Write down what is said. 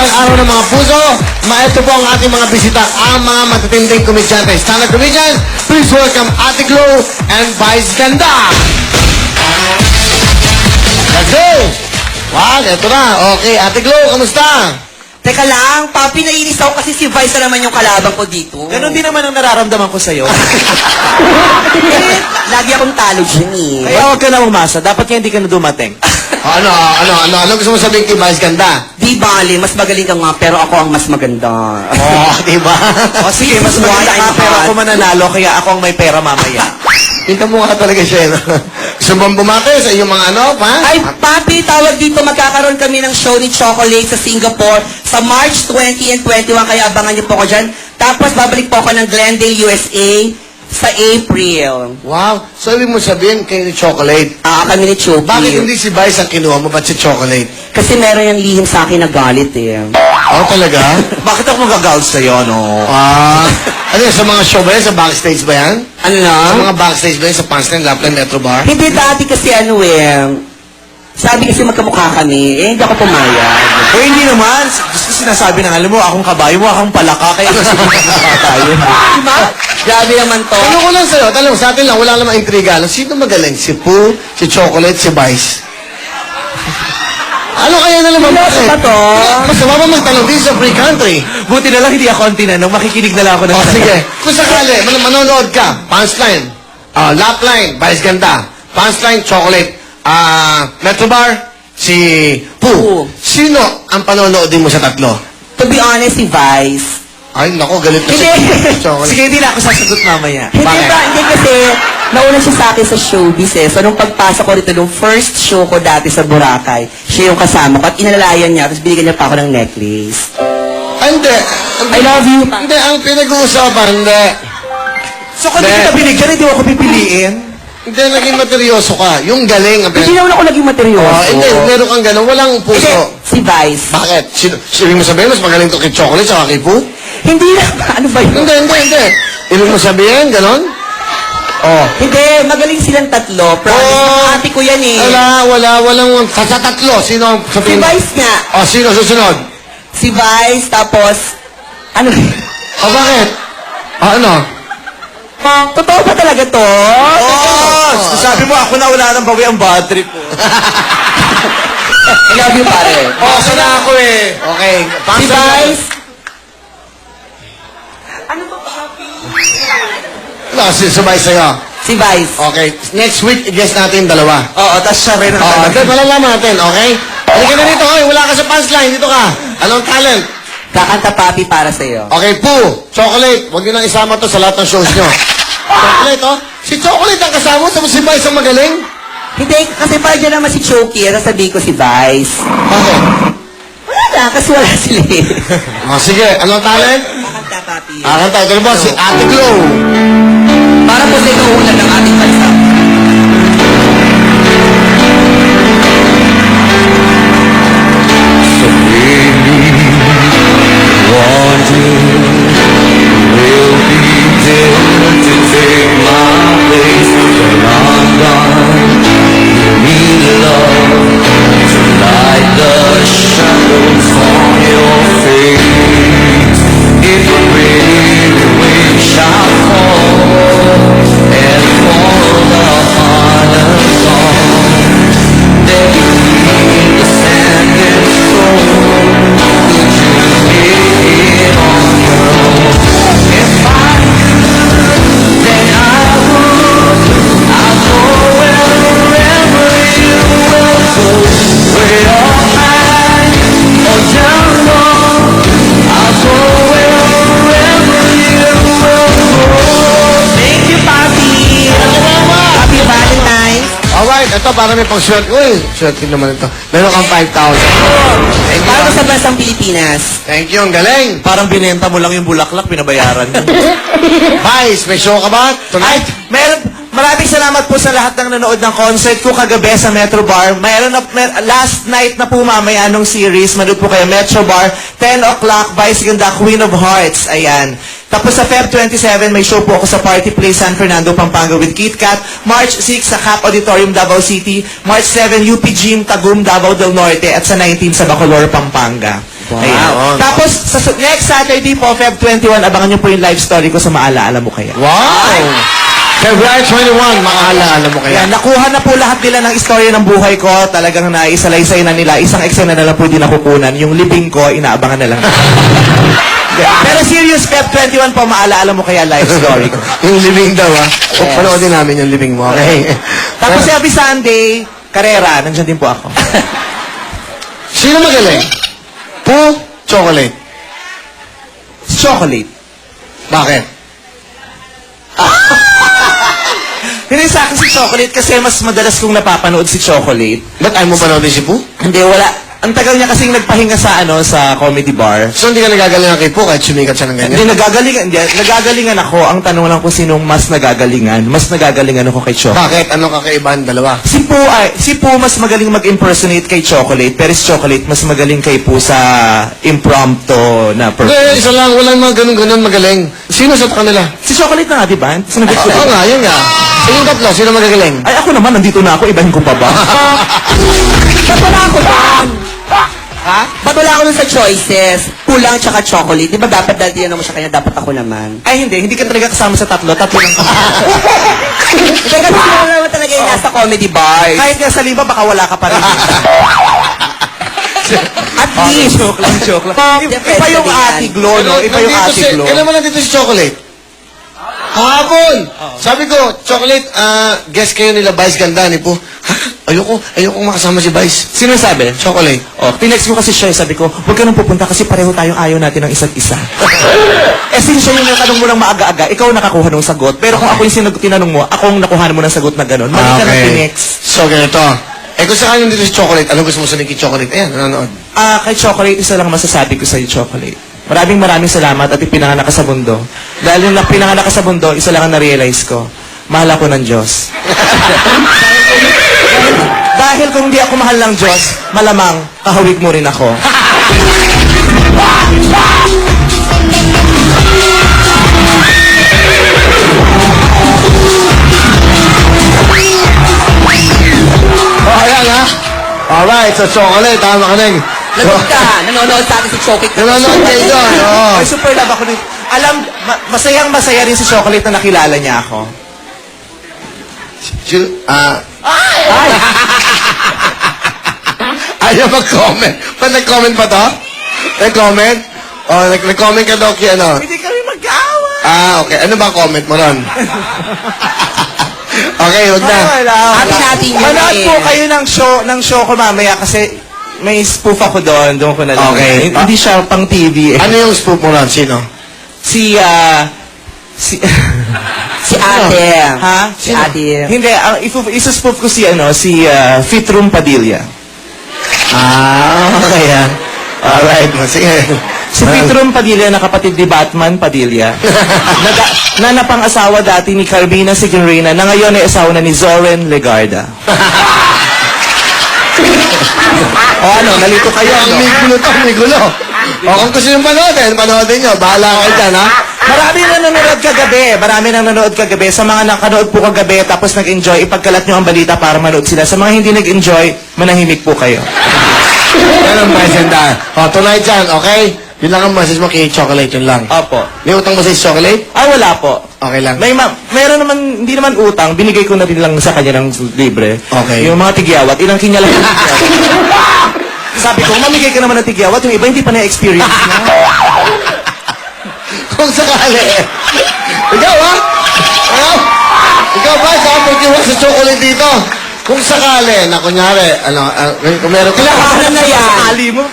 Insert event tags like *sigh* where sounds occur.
magandang araw ng mga puso. Maito po ang ating mga bisita, ang mga matatinding komedyante. Stand-up comedian, please welcome Ate Glow and Vice Ganda. Let's go! Wow, eto na. Okay, Ate Glow, kamusta? Teka lang, papi, nainis ako kasi si Vice na naman yung kalabang ko dito. Ganon din naman ang nararamdaman ko sa'yo. Eh, *laughs* lagi akong talo dyan eh. Kaya huwag ka na umasa. Dapat kaya hindi ka na dumating. *laughs* ano, ano, ano, ano gusto mo sabihin kay Vice Ganda? Di bale, mas magaling ka nga, pero ako ang mas maganda. Oh, diba? *laughs* O sige, mas maganda ka, pero ako mananalo, kaya ako ang may pera mamaya. Kita mo nga talaga siya. No? Gusto mo bumati sa inyong mga ano, pa? Ay, papi, tawag dito, magkakaroon kami ng show ni Chocolate sa Singapore sa March 20 and 21, kaya abangan niyo po ako dyan. Tapos, babalik po ako ng Glendale, USA sa April. Wow. So, ibig mo sabihin kayo ni Chocolate. Ah, kami ni Chucky. Bakit hindi si Vice ang kinuha mo? Ba't si Chocolate? Kasi meron yung lihim sa akin na galit eh. Oh, talaga? *laughs* Bakit ako magagalit sa'yo, no? Ah, ano yun, sa mga show ba yan? Sa backstage ba yan? Ano na? Sa mga backstage ba yan? Sa Punchline, Lapland, Metro Bar? Hindi dati kasi ano eh. Sabi kasi magkamukha kami. Eh, hindi ako pumayag. Eh, hindi naman. Gusto sinasabi na, alam mo, akong kabayo mo, akong palaka, kaya gusto ko tayo. Diba? Grabe naman to. Tanong ko lang sa'yo, tanong sa atin lang, wala namang intriga. Ano, Sino magaling? Si Pooh, si Chocolate, si Vice? Ano kaya na naman? Seryoso ba to? Mas mababa magtanong din sa free country. Buti na lang hindi ako ang tinanong, makikinig na lang ako ng O, sige. Kung sakali, man manonood ka, punchline, uh, lapline, Vice Ganda, punchline, chocolate, ah, Metro Bar, si Pooh. Pooh. Sino ang panonoodin mo sa tatlo? To be honest, si Vice. Ay, nako, galit na si Hindi. Sige, hindi na ako sasagot mamaya. Hindi ba? Hindi kasi nauna siya sa akin sa showbiz eh. So, nung pagpasok ko rito, nung first show ko dati sa Boracay, siya yung kasama ko at inalalayan niya, tapos binigyan niya pa ako ng necklace. Ay, hindi. I love you. Hindi, ang pinag-uusapan, hindi. So, kung hindi kita binigyan, hindi mo ako pipiliin. Hindi, naging materyoso ka. Yung galing. Ang Hindi pinag- naman ako naging materyoso. Oh, hindi, meron kang ganun. Walang Hindi, puso. si Vice. Bakit? Sino, sabi mo sabihin, mas magaling to kay Chocolate sa kay Pooh? Hindi na, *laughs* ano ba yun? Hindi, hindi, hindi. Ibig mo sabihin, ganon? Oh. Hindi, magaling silang tatlo. Promise, Oh. ate ko yan eh. Wala, wala, walang... Sa, sa tatlo, sino ang Si sabihin mo? Vice nga. Oh, sino susunod? Si Vice, tapos, ano O, bakit? Ah, ano? Totoo ba talaga to? Oh, sabi mo, ako na wala nang bawi ang battery ko. I love you, pare. Oh, sana ako eh. Okay. Si. Vice, No, si, sabay sa'yo. si Vice. Okay. Next week, i-guess natin yung dalawa. Oo, tapos siya rin ang Oh, talaga. okay, malalaman natin, okay? Halika na dito, oy. Wala ka sa punchline. Dito ka. Anong talent? Kakanta papi para sa'yo. Okay, Pooh, Chocolate, huwag nyo nang isama to sa lahat ng shows nyo. Chocolate, oh. Si Chocolate ang kasama, tapos si Vice ang magaling. Hindi, kasi para dyan naman si Chucky, at sabi ko si Vice. Bakit? Wala na, kasi wala sila *laughs* eh. Oh, sige, anong talent? Papi. Ah, ito na ba? Si Ate Glow. Para po sa inuulan ng ating bansa. Ito para may pang swerte. Uy, swerte naman ito. Meron kang 5,000. Thank you. Para sa bansang Pilipinas. Thank you, ang galing. Parang binenta mo lang yung bulaklak, pinabayaran mo. *laughs* Vice, may show ka ba? Ay, Tonight? meron, maraming salamat po sa lahat ng nanood ng concert ko kagabi sa Metro Bar. Mayroon na, mer, last night na po mamaya nung series, manood po kayo Metro Bar, 10 o'clock, Vice Ganda, Queen of Hearts, ayan. Tapos sa Feb 27, may show po ako sa Party Place San Fernando, Pampanga with Kit Kat. March 6 sa Cap Auditorium, Davao City. March 7, UP Gym, Tagum, Davao del Norte. At sa 19 sa Bacolor, Pampanga. Wow. Ayan. Tapos, sa next Saturday po, Feb 21, abangan nyo po yung live story ko sa Maalaala mo kaya. Wow! February 21, makaalaala mo kaya. Ayan, nakuha na po lahat nila ng istorya ng buhay ko. Talagang naisalaysay na nila. Isang eksena na lang po din nakukunan. Yung libing ko, inaabangan na lang. *laughs* *laughs* Pero serious, Feb 21 po, maalaala mo kaya live story ko. *laughs* yung living daw, ha? O, panoodin namin yung living mo, okay? Tapos every Sunday, karera, nandiyan din po ako. *laughs* Sino magaling? Po, chocolate. Chocolate. Bakit? Hindi sa akin si Chocolate kasi mas madalas kong napapanood si Chocolate. Ba't ayaw mo panoodin si Po? Hindi, wala. Ang tagal niya kasing nagpahinga sa ano sa comedy bar. So, hindi ka nagagalingan kay Po kahit sumikat siya ng ganyan? Hindi, nagagalingan, hindi, nagagalingan ako. Ang tanong lang kung sinong mas nagagalingan. Mas nagagalingan ako kay Chocolate. Bakit? Anong kakaibahan dalawa? Si Poo, ay, si Poo mas magaling mag-impersonate kay Chocolate, pero si Chocolate mas magaling kay Poo sa impromptu na Hindi, performance. isa lang. Walang mga ganun-ganun magaling. Sino sa kanila? Si Chocolate na nga, di ba? Sinagot ko. Oo nga, yun nga. Sining tatlo, sino magagaling? Ay, ako naman, nandito na ako, ibahin ko pa ba? Ba't wala ako doon? Ha? Ba't wala ako sa choices? Kulang tsaka chocolate. Di ba dapat dahil tinanong mo siya kanya, dapat ako naman? Ay, hindi, hindi ka talaga kasama sa tatlo, tatlo lang kami. Hindi kasi sila naman talaga yung nasa comedy bars. Kahit nga sa lima, baka wala ka pa rin. *laughs* At least. joke lang, joke lang. Depende Iba yung din yan. ati glow, no? Iba yung Nandito ati si- glow. Kailan mo nandito si Chocolate? Kahapon! Sabi ko, Chocolate, ah, guest kayo nila Vice Ganda ni Po. Ayoko, ayoko makasama si Vice. Sino sabi? Chocolate. Oh, tinext ko kasi siya, eh, sabi ko, huwag ka nang pupunta kasi pareho tayong ayaw natin ng isa't isa. *laughs* eh, since siya yung natanong mo ng maaga-aga, ikaw ang nakakuha ng sagot. Pero kung ako yung sinag- tinanong mo, ako ang nakuha mo ng sagot na gano'n. Mali ka ng tinext. So, ganito. Eh, kung saan nandito si Chocolate, anong gusto mo sabihin kay Chocolate? Ayan, nanonood. Ah, kay Chocolate, isa lang masasabi ko sa'yo, Chocolate. Maraming maraming salamat at ipinanganak ka sa mundo. Dahil yung pinanganak ka sa mundo, isa lang ang na-realize ko. Mahal ako ng Diyos. *laughs* Dahil kung hindi ako mahal ng Diyos, malamang kahawig mo rin ako. Oh, ayan ha. Alright, so Chocolate, tama ka rin. Lagot ka. Nanonood sa atin si Chocolate. Nanonood kayo doon, oo. Ay, super love ako rin. Alam, ma- masayang masaya rin si Chocolate na nakilala niya ako. Sil- Ah. Ay! *laughs* Ayaw mag-comment. Pa nag-comment pa to? Nag-comment? Oh, nag- nag-comment ka daw kay ano? Hindi kami mag-aaway. Ah, okay. Ano ba comment mo ron? *laughs* okay, huwag na. Wala. Happy natin yun Manood eh. po kayo ng show, ng show ko mamaya kasi may spoof ako doon. Doon ko na lang. Okay. Hindi siya pang TV. eh. Ano yung spoof mo ron? Sino? Si, ah... si... *laughs* Si ate. ha? Si ate. Hindi, ang ifu- isa-spoof ko si, ano, si ah, Fitrum Padilla. Ah, okay ah. Alright, sige. Si Fitrum Padilla na kapatid ni Batman Padilla. *laughs* na, da- na napang-asawa dati ni Carmina Signorina na ngayon ay asawa na ni Zoren Legarda. *laughs* o ano, nalito kayo, Ang no? may gulo to, may gulo. O kung gusto nyo panoodin, panoodin nyo. Bahala kayo dyan, ha? Marami na nanonood kagabi. Marami na nanonood kagabi. Sa mga nakanood po kagabi tapos nag-enjoy, ipagkalat nyo ang balita para manood sila. Sa mga hindi nag-enjoy, manahimik po kayo. Yan ang message na. O, tonight dyan, okay? Yun lang ang message mo kay Chocolate, yun lang. Opo. May utang mo sa Chocolate? Ah, wala po. Okay lang. May ma meron naman, hindi naman utang. Binigay ko na rin lang sa kanya ng libre. Okay. Yung mga tigyawat, ilang kinya lang yung tigyawat. *laughs* Sabi ko, mamigay ka naman ng tigyawat. Yung iba hindi pa na-experience na. Kung sakali. Ikaw, ha? Ikaw? Ikaw ba, sa pagkiwas sa chocolate dito? Kung sakali, na kunyari, ano, ah, kung meron ka Kailangan na yan. Ali mo,